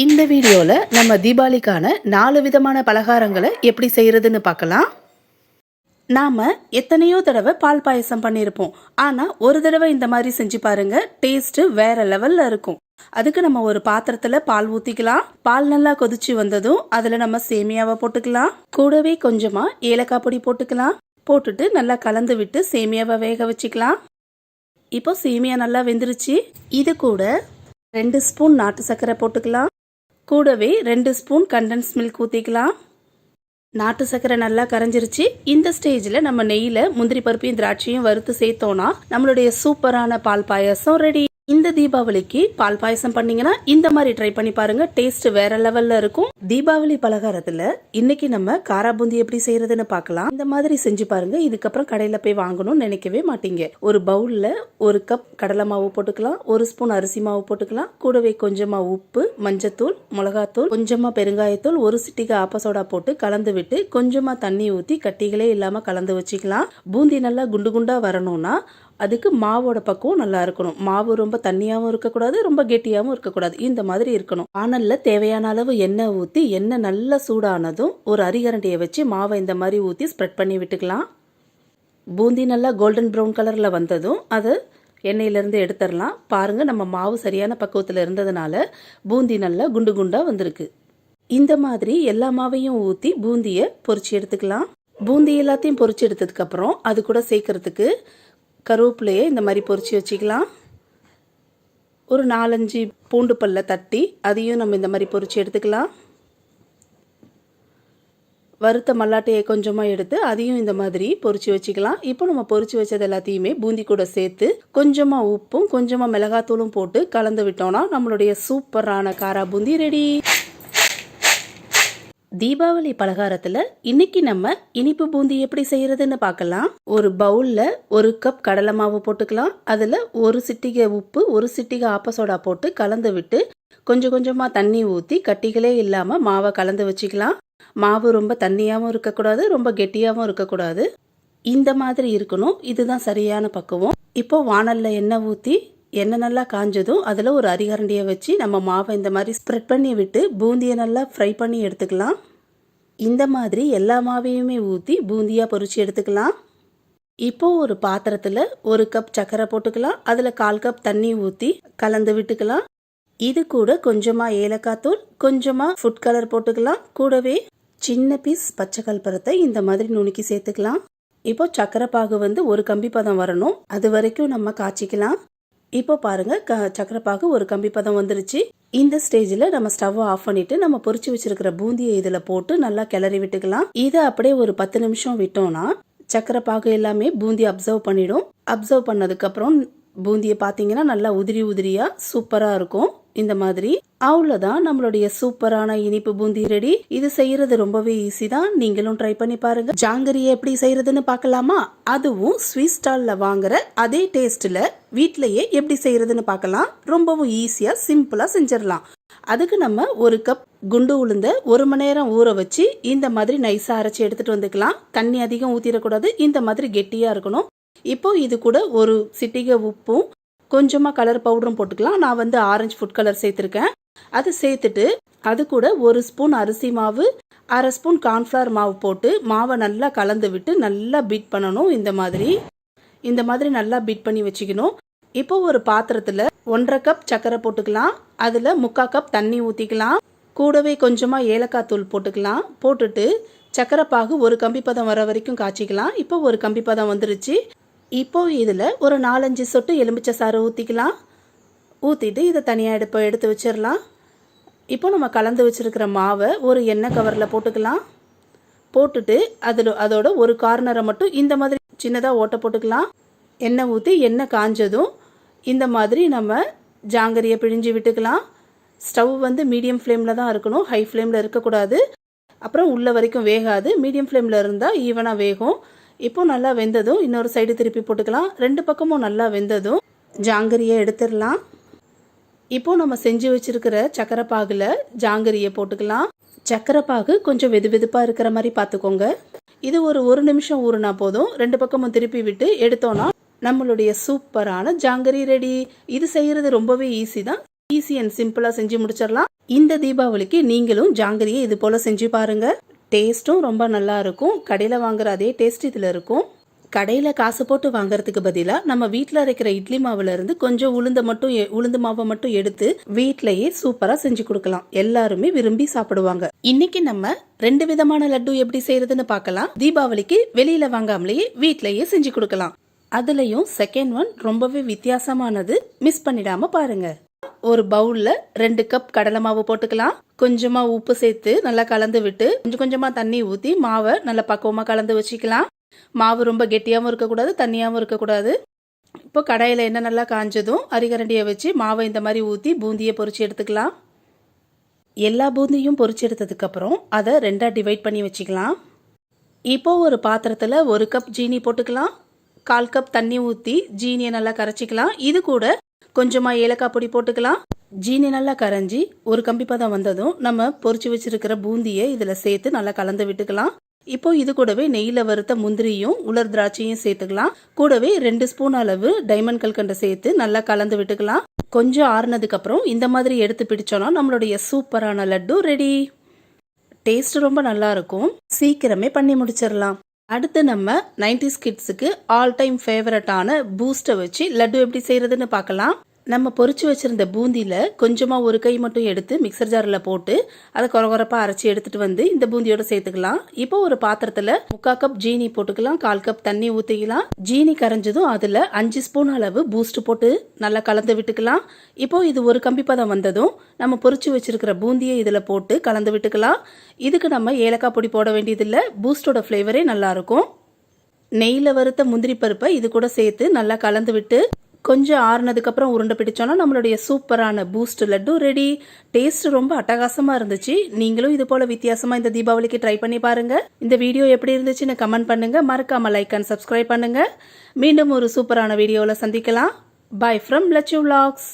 இந்த வீடியோவில் நம்ம தீபாவளிக்கான நாலு விதமான பலகாரங்களை எப்படி செய்கிறதுன்னு பார்க்கலாம். நாம் எத்தனையோ தடவை பால் பாயசம் பண்ணியிருப்போம். ஆனால் ஒரு தடவை இந்த மாதிரி செஞ்சு பாருங்க டேஸ்ட்டு வேற லெவலில் இருக்கும். அதுக்கு நம்ம ஒரு பாத்திரத்தில் பால் ஊற்றிக்கலாம் பால் நல்லா கொதிச்சு வந்ததும் அதில் நம்ம சேமியாவை போட்டுக்கலாம். கூடவே கொஞ்சமாக ஏலக்காய் பொடி போட்டுக்கலாம். போட்டுட்டு நல்லா கலந்து விட்டு சேமியாவை வேக வச்சுக்கலாம். இப்போ சேமியா நல்லா வெந்துருச்சு. இது கூட ரெண்டு ஸ்பூன் நாட்டு சர்க்கரை போட்டுக்கலாம். கூடவே ரெண்டு ஸ்பூன் கண்டன்ஸ் மில்க் ஊற்றிக்கலாம் நாட்டு சர்க்கரை நல்லா கரைஞ்சிருச்சு. இந்த ஸ்டேஜில் நம்ம நெய்யில் முந்திரி பருப்பையும் திராட்சையும் வறுத்து சேர்த்தோன்னா நம்மளுடைய சூப்பரான பால் பாயாசம் ரெடி இந்த தீபாவளிக்கு பால் பாயசம் பண்ணீங்கன்னா இந்த மாதிரி ட்ரை பண்ணி பாருங்க. டேஸ்ட் வேற லெவல்ல இருக்கும். தீபாவளி பலகாரத்துல இன்னைக்கு நம்ம காரா பூந்தி எப்படி செய்யறதுன்னு பார்க்கலாம். இந்த மாதிரி செஞ்சு பாருங்க. இதுக்கப்புறம் கடையில போய் வாங்கணும்னு நினைக்கவே மாட்டீங்க. ஒரு பவுல்ல ஒரு கப் கடலை மாவு போட்டுக்கலாம். ஒரு ஸ்பூன் அரிசி மாவு போட்டுக்கலாம். கூடவே கொஞ்சமா உப்பு மஞ்சத்தூள் மிளகாத்தூள் கொஞ்சமா பெருங்காயத்தூள் ஒரு சிட்டிகை ஆப்பசோடா போட்டு கலந்து விட்டு கொஞ்சமா தண்ணி ஊற்றி கட்டிகளே இல்லாம கலந்து வச்சுக்கலாம். பூந்தி நல்லா குண்டு குண்டா வரணும்னா அதுக்கு மாவோட பக்குவம் நல்லா இருக்கணும். மாவு ரொம்ப தண்ணியாகவும் இருக்கக்கூடாது ரொம்ப கெட்டியாகவும் இருக்கக்கூடாது. இந்த மாதிரி இருக்கணும். வானல்ல தேவையான அளவு எண்ணெய் ஊற்றி எண்ணெய் நல்லா சூடானதும் ஒரு அரிகரண்டியை வச்சு மாவை இந்த மாதிரி ஊற்றி ஸ்ப்ரெட் பண்ணி விட்டுக்கலாம். பூந்தி நல்லா கோல்டன் ப்ரௌன் கலரில் வந்ததும் அதை எண்ணெயிலேருந்து எடுத்துடலாம். பாருங்கள் நம்ம மாவு சரியான பக்குவத்தில் இருந்ததுனால பூந்தி நல்லா குண்டு குண்டாக வந்திருக்கு. இந்த மாதிரி எல்லா மாவையும் ஊற்றி பூந்தியை பொறிச்சு எடுத்துக்கலாம். பூந்தி எல்லாத்தையும் பொரிச்சு எடுத்ததுக்கப்புறம் அது கூட சேர்க்கறதுக்கு கருவேப்பிலையை இந்த மாதிரி பொறிச்சு வச்சுக்கலாம். ஒரு நாலஞ்சு பூண்டு பல்ல தட்டி அதையும் நம்ம இந்த மாதிரி பொறிச்சு எடுத்துக்கலாம். வறுத்த மல்லாட்டையை கொஞ்சமாக எடுத்து அதையும் இந்த மாதிரி பொறிச்சு வச்சுக்கலாம். இப்போ நம்ம பொறிச்சு வச்சது எல்லாத்தையுமே பூந்தி கூட சேர்த்து கொஞ்சமாக உப்பும் கொஞ்சமாக மிளகாத்தூளும் போட்டு கலந்து விட்டோம்னா நம்மளுடைய சூப்பரான காரா பூந்தி ரெடி. தீபாவளி பலகாரத்தில் இன்னைக்கு நம்ம இனிப்பு பூந்தி எப்படி செய்யறதுன்னு பார்க்கலாம். ஒரு பவுலில் ஒரு கப் கடலை மாவு போட்டுக்கலாம். அதில் ஒரு சிட்டிகை உப்பு ஒரு சிட்டிகை ஆப்பசோடா போட்டு கலந்து விட்டு கொஞ்சம் கொஞ்சமாக தண்ணி ஊற்றி கட்டிகளே இல்லாமல் மாவை கலந்து வச்சுக்கலாம். மாவு ரொம்ப தண்ணியாகவும் இருக்கக்கூடாது ரொம்ப கெட்டியாகவும் இருக்கக்கூடாது. இந்த மாதிரி இருக்கணும். இதுதான் சரியான பக்குவம். இப்போ வானல்ல எண்ணெய் ஊற்றி எண்ணெய் நல்லா காஞ்சதும் அதில் ஒரு அரிகரண்டியை வச்சு நம்ம மாவை இந்த மாதிரி ஸ்ப்ரெட் பண்ணி விட்டு பூந்தியை நல்லா ஃப்ரை பண்ணி எடுத்துக்கலாம். இந்த மாதிரி எல்லா மாவையுமே ஊற்றி பூந்தியாக பொறிச்சு எடுத்துக்கலாம். இப்போ ஒரு பாத்திரத்தில் ஒரு கப் சர்க்கரை போட்டுக்கலாம். அதில் கால் கப் தண்ணி ஊற்றி கலந்து விட்டுக்கலாம். இது கூட கொஞ்சமாக ஏலக்காய் தூள் கொஞ்சமாக ஃபுட் கலர் போட்டுக்கலாம். கூடவே சின்ன பீஸ் பச்சை கல்பரத்தை இந்த மாதிரி நுணுக்கி சேர்த்துக்கலாம். இப்போ சக்கரை பாகு வந்து ஒரு கம்பி பதம் வரணும். அது வரைக்கும் நம்ம காய்ச்சிக்கலாம். இப்போ பாருங்க க சக்கரைப்பாகு ஒரு கம்பி பதம் வந்துருச்சு. இந்த ஸ்டேஜில் நம்ம ஸ்டவ்வை ஆஃப் பண்ணிட்டு நம்ம பொறிச்சு வச்சிருக்கிற பூந்தியை இதில் போட்டு நல்லா கிளறி விட்டுக்கலாம். இதை அப்படியே ஒரு பத்து நிமிஷம் விட்டோம்னா சக்கரை பாகு எல்லாமே பூந்தி அப்சர்வ் பண்ணிடும். அப்சர்வ் பண்ணதுக்கப்புறம் பூந்தியை பார்த்தீங்கன்னா நல்லா உதிரி உதிரியாக சூப்பராக இருக்கும். இந்த மாதிரி. அவ்வளோதான் நம்மளுடைய சூப்பரான இனிப்பு பூந்தி ரெடி. இது செய்யறது ரொம்பவே ஈஸி தான். நீங்களும் ட்ரை பண்ணி பாருங்க. ஜாங்கரியை எப்படி செய்யறதுன்னு பார்க்கலாமா அதுவும் ஸ்வீட் ஸ்டாலில் வாங்குற அதே டேஸ்ட்டில் வீட்டிலையே எப்படி செய்யறதுன்னு பார்க்கலாம். ரொம்பவும் ஈஸியாக சிம்பிளாக செஞ்சிடலாம். அதுக்கு நம்ம ஒரு கப் குண்டு உளுந்த ஒரு மணி நேரம் ஊற வச்சு இந்த மாதிரி நைஸாக அரைச்சி எடுத்துட்டு வந்துக்கலாம். தண்ணி அதிகம் ஊற்றிடக்கூடாது இந்த மாதிரி கெட்டியாக இருக்கணும். இப்போ இது கூட ஒரு சிட்டிகை உப்பும் கொஞ்சமாக கலர் பவுடரும் போட்டுக்கலாம். நான் வந்து ஆரஞ்சு ஃபுட் கலர் சேர்த்துருக்கேன். அது சேர்த்துட்டு அது கூட ஒரு ஸ்பூன் அரிசி மாவு அரை ஸ்பூன் கார்ன்ஃப்ளவர் மாவு போட்டு மாவை நல்லா கலந்து விட்டு நல்லா பீட் பண்ணணும். இந்த மாதிரி இந்த மாதிரி நல்லா பீட் பண்ணி வச்சுக்கணும். இப்போ ஒரு பாத்திரத்தில் ஒன்றரை கப் சர்க்கரை போட்டுக்கலாம். அதில் முக்கால் கப் தண்ணி ஊற்றிக்கலாம் கூடவே கொஞ்சமாக ஏலக்காய் தூள் போட்டுக்கலாம். போட்டுட்டு சர்க்கரை பாகு ஒரு கம்பி பதம் வர வரைக்கும் காய்ச்சிக்கலாம். இப்போ ஒரு கம்பி பதம் வந்துருச்சு. இப்போ இதில் ஒரு நாலஞ்சு சொட்டு எலுமிச்சை சாறு ஊற்றிக்கலாம் ஊற்றிட்டு இதை தனியாக எடுப்ப எடுத்து வச்சிடலாம். இப்போ நம்ம கலந்து வச்சுருக்கிற மாவை ஒரு எண்ணெய் கவரில் போட்டுக்கலாம். போட்டுட்டு அதில் அதோட ஒரு கார்னரை மட்டும் இந்த மாதிரி சின்னதாக ஓட்ட போட்டுக்கலாம். எண்ணெய் ஊற்றி எண்ணெய் காஞ்சதும் இந்த மாதிரி நம்ம ஜாங்கரியை பிழிஞ்சு விட்டுக்கலாம். ஸ்டவ் வந்து மீடியம் ஃப்ளேமில் தான் இருக்கணும். ஹை ஃப்ளேமில் இருக்கக்கூடாது. அப்புறம் உள்ளே வரைக்கும் வேகாது. மீடியம் ஃப்ளேமில் இருந்தால் ஈவனாக வேகும். இப்போ நல்லா வெந்ததும் இன்னொரு சைடு திருப்பி போட்டுக்கலாம். ரெண்டு பக்கமும் நல்லா வெந்ததும் ஜாங்கரியை எடுத்துடலாம். இப்போ நம்ம செஞ்சு வச்சிருக்கிற சக்கரை பாகில் ஜாங்கரியை போட்டுக்கலாம். சக்கரை பாகு கொஞ்சம் வெது வெதுப்பாக இருக்கிற மாதிரி பார்த்துக்கோங்க. இது ஒரு ஒரு நிமிஷம் ஊறுனா போதும். ரெண்டு பக்கமும் திருப்பி விட்டு எடுத்தோன்னா நம்மளுடைய சூப்பரான ஜாங்கரி ரெடி. இது செய்யறது ரொம்பவே ஈஸி தான். ஈஸி அண்ட் சிம்பிளாக செஞ்சு முடிச்சிடலாம். இந்த தீபாவளிக்கு நீங்களும் ஜாங்கிரியை இது போல் செஞ்சு பாருங்க. டேஸ்ட்டும் ரொம்ப நல்லா இருக்கும். கடையில் வாங்குற அதே டேஸ்ட் இதில் இருக்கும். கடையில் காசு போட்டு வாங்குறதுக்கு பதிலாக நம்ம வீட்டில் அரைக்கிற இட்லி மாவுல இருந்து கொஞ்சம் உளுந்த மட்டும் உளுந்து மாவை மட்டும் எடுத்து வீட்டிலையே சூப்பராக செஞ்சு கொடுக்கலாம். எல்லாருமே விரும்பி சாப்பிடுவாங்க. இன்னைக்கு நம்ம ரெண்டு விதமான லட்டு எப்படி செய்யறதுன்னு பார்க்கலாம். தீபாவளிக்கு வெளியில வாங்காமலேயே வீட்டிலேயே செஞ்சு கொடுக்கலாம். அதுலேயும் செகண்ட் ஒன் ரொம்பவே வித்தியாசமானது. மிஸ் பண்ணிடாம பாருங்க. ஒரு பவுல்ல ரெண்டு கப் கடலை மாவு போட்டுக்கலாம். கொஞ்சமா உப்பு சேர்த்து நல்லா கலந்து விட்டு கொஞ்சம் கொஞ்சமா தண்ணி ஊத்தி மாவை நல்லா பக்குவமா கலந்து வச்சுக்கலாம். மாவு ரொம்ப கெட்டியாகவும் இருக்கக்கூடாது தண்ணியாகவும் இருக்கக்கூடாது. இப்போ கடாயில் என்ன நல்லா காஞ்சதும் அரிகரண்டியை வச்சு மாவை இந்த மாதிரி ஊற்றி பூந்தியை பொறிச்சு எடுத்துக்கலாம். எல்லா பூந்தியும் பொரிச்சு எடுத்ததுக்கப்புறம் அதை ரெண்டாக டிவைட் பண்ணி வச்சுக்கலாம். இப்போ ஒரு பாத்திரத்தில் ஒரு கப் ஜீனி போட்டுக்கலாம். கால் கப் தண்ணி ஊற்றி ஜீனியை நல்லா கரைச்சிக்கலாம். இது கூட கொஞ்சமாக ஏலக்காய் பொடி போட்டுக்கலாம். ஜீனி நல்லா கரைஞ்சி ஒரு கம்பி பதம் வந்ததும் நம்ம பொறிச்சு வச்சிருக்கிற பூந்தியை இதில் சேர்த்து நல்லா கலந்து விட்டுக்கலாம். இப்போ இது கூடவே நெய்யில் வறுத்த முந்திரியும் உலர் திராட்சையும் சேர்த்துக்கலாம். கூடவே ரெண்டு ஸ்பூன் அளவு டைமண்ட் கல்கண்டை சேர்த்து நல்லா கலந்து விட்டுக்கலாம். கொஞ்சம் ஆறுனதுக்கு அப்புறம் இந்த மாதிரி எடுத்து பிடிச்சோன்னா நம்மளுடைய சூப்பரான லட்டு ரெடி. டேஸ்ட் ரொம்ப நல்லா இருக்கும். சீக்கிரமே பண்ணி முடிச்சிடலாம். அடுத்து நம்ம நைன்டி ஸ்கிட்ஸுக்கு ஆல் டைம் ஃபேவரட்டான பூஸ்ட்டை வச்சு லட்டு எப்படி செய்யறதுன்னு பார்க்கலாம். நம்ம பொறிச்சு வச்சுருந்த பூந்தியில் கொஞ்சமாக ஒரு கை மட்டும் எடுத்து மிக்சர் ஜாரில் போட்டு அதை குறகுறப்பாக அரைச்சி எடுத்துகிட்டு வந்து இந்த பூந்தியோடு சேர்த்துக்கலாம். இப்போ ஒரு பாத்திரத்தில் முக்கா கப் ஜீனி போட்டுக்கலாம் கால் கப் தண்ணி ஊற்றிக்கலாம் ஜீனி கரைஞ்சதும் அதில் அஞ்சு ஸ்பூன் அளவு பூஸ்ட் போட்டு நல்லா கலந்து விட்டுக்கலாம். இப்போ இது ஒரு கம்பி பதம் வந்ததும் நம்ம பொறிச்சு வச்சுருக்கிற பூந்தியை இதில் போட்டு கலந்து விட்டுக்கலாம். இதுக்கு நம்ம ஏலக்காய் பொடி போட வேண்டியதில்லை. பூஸ்டோட ஃப்ளேவரே நல்லாயிருக்கும் நெய்யில் வறுத்த முந்திரி பருப்பை இது கூட சேர்த்து நல்லா கலந்து விட்டு கொஞ்சம் ஆறுனதுக்கப்புறம் உருண்டை பிடிச்சோன்னா நம்மளுடைய சூப்பரான பூஸ்ட் லட்டு ரெடி டேஸ்ட் ரொம்ப அட்டகாசமாக இருந்துச்சு. நீங்களும் இது போல் வித்தியாசமாக இந்த தீபாவளிக்கு ட்ரை பண்ணி பாருங்கள் இந்த வீடியோ எப்படி இருந்துச்சுன்னு கமெண்ட் பண்ணுங்கள் மறக்காம லைக் அண்ட் சப்ஸ்கிரைப் பண்ணுங்கள் மீண்டும் ஒரு சூப்பரான வீடியோவில் சந்திக்கலாம். By from Latchu vlogs